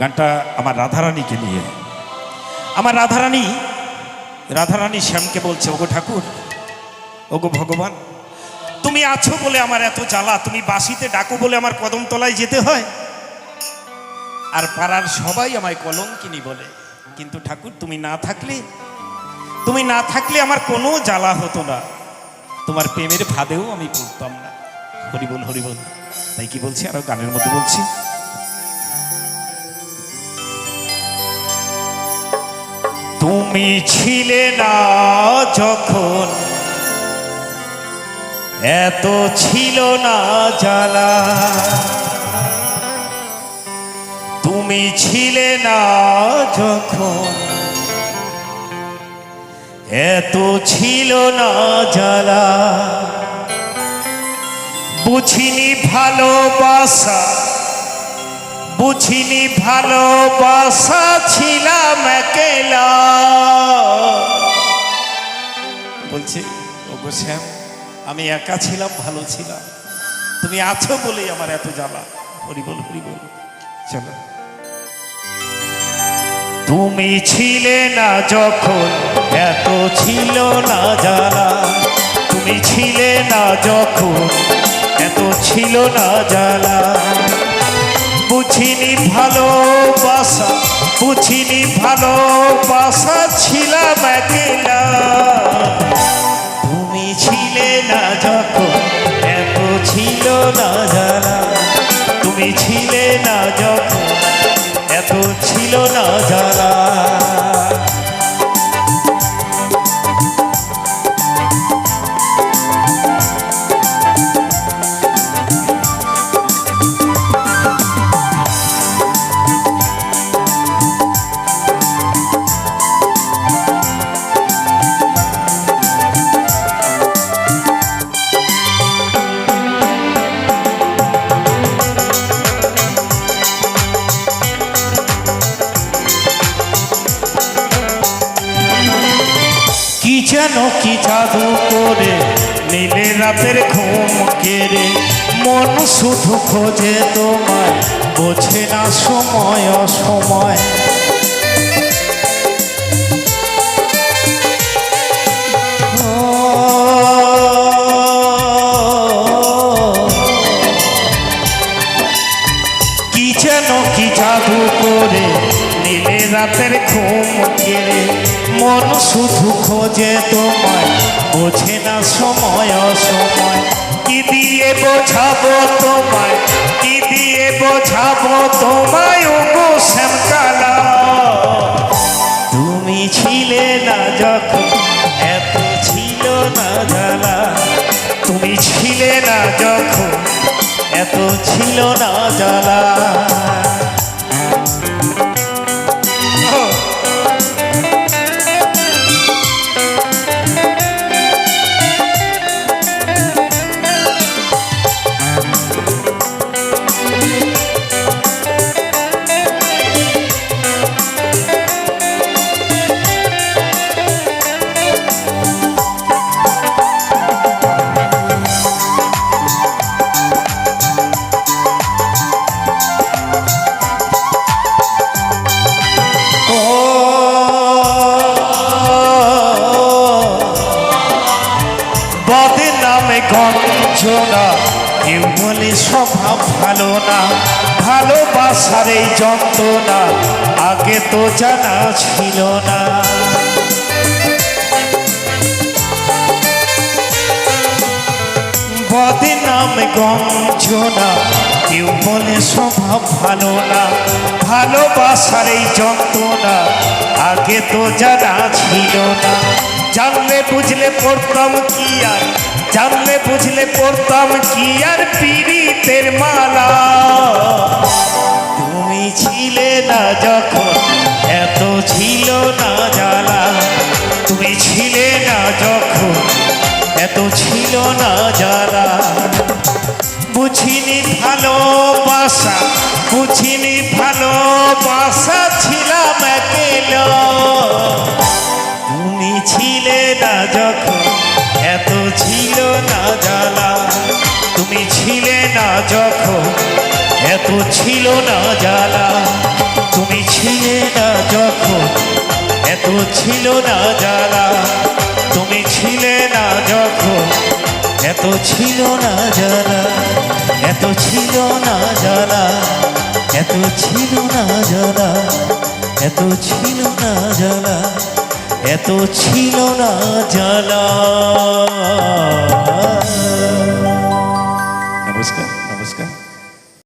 গানটা আমার রাধারানীকে নিয়ে। আমার রাধারানী রাধারানী শ্যামকে বলছে, ওগো ঠাকুর, ওগো ভগবান, তুমি আছো বলে আমার এত জ্বালা, তুমি বাসিতে ডাকো বলে আমার কদমতলায় যেতে হয়। আর পাড়ার সবাই আমায় কলঙ্কিনী বলে। কিন্তু ঠাকুর, তুমি না থাকলে, তুমি না থাকলে আমার কোনো জ্বালা হতো না। তোমার প্রেমের ফাঁদেও আমি পড়তাম না। হরিবল হরিবল। তাই কি বলছি? আরও গানের মধ্যে বলছি? তুমি ছিলে না যখন, এত ছিল না জ্বালা। তুমি ছিলে না যখন, এত ছিল না জ্বালা। বুঝিনি ভালোবাসা, বুঝিনি ভালোবাসা, ছিলাম একেলা। বলছে, ওগো শ্যাম, আমি একা ছিলাম, ভালো ছিলাম। তুমি আছো বলেই আমার এত জ্বালা। হরি বল হরি বল, চলো। তুমি ছিলে না যখন, এত ছিল না জ্বালা। তুমি ছিলে না যখন এত ছিল না জ্বালা বুঝিনি ভালোবাসা বুঝিনি ভালোবাসা ছিলাম একলা। তুমি ছিলে না যখন, এত ছিল না জ্বালা তুমি ছিলে না যখন, এত ছিল না জ্বালা যেন কি জাদু করে? নীলে রাতের ঘুম কেড়ে মন শুধু খোঁজে তোমায়, বোঝে না সময় অসময়। কি যেন কি জাদু করে? নীলে রাতের ঘুম কেড়ে মন শুধু খোঁজে তোমায়, বোঝে না সময় অসময়। কি দিয়ে বোঝাবো তোমায়, কি দিয়ে বোঝাবো তোমায়? ওগো শ্যামকালা তুমি ছিলে না যখন, এত ছিল না জ্বালা। তুমি ছিলে না যখন, এত ছিল না জ্বালা। কেউ বলে স্বভাব ভালো না, ভালোবাসার এই যন্ত্রণা আগে তো জানা ছিল না। বদে নাম গঞ্জনা কেউ বলে স্বভাব ভালো না, ভালোবাসার এই যন্ত্রণা আগে তো জানা ছিল না। জানলে বুঝলে পড়তাম কি আর? জানলে বুঝলে পড়তাম কি আর পীড়িতের মালা? তুমি ছিলে না যখন, এত ছিল না জ্বালা। তুমি ছিলে না যখন, এত ছিল না যারা বুঝিনি ভালোবাসা বুঝিনি ভালোবাসা এত ছিল না জ্বালা। তুমি ছিলে না যখন এত ছিল না জ্বালা। তুমি ছিলে না যখন এত ছিল না জ্বালা। এত ছিল না জ্বালা। এত ছিল না জ্বালা। এত ছিল না জ্বালা। এত ছিল না জ্বালা। নমস্কার।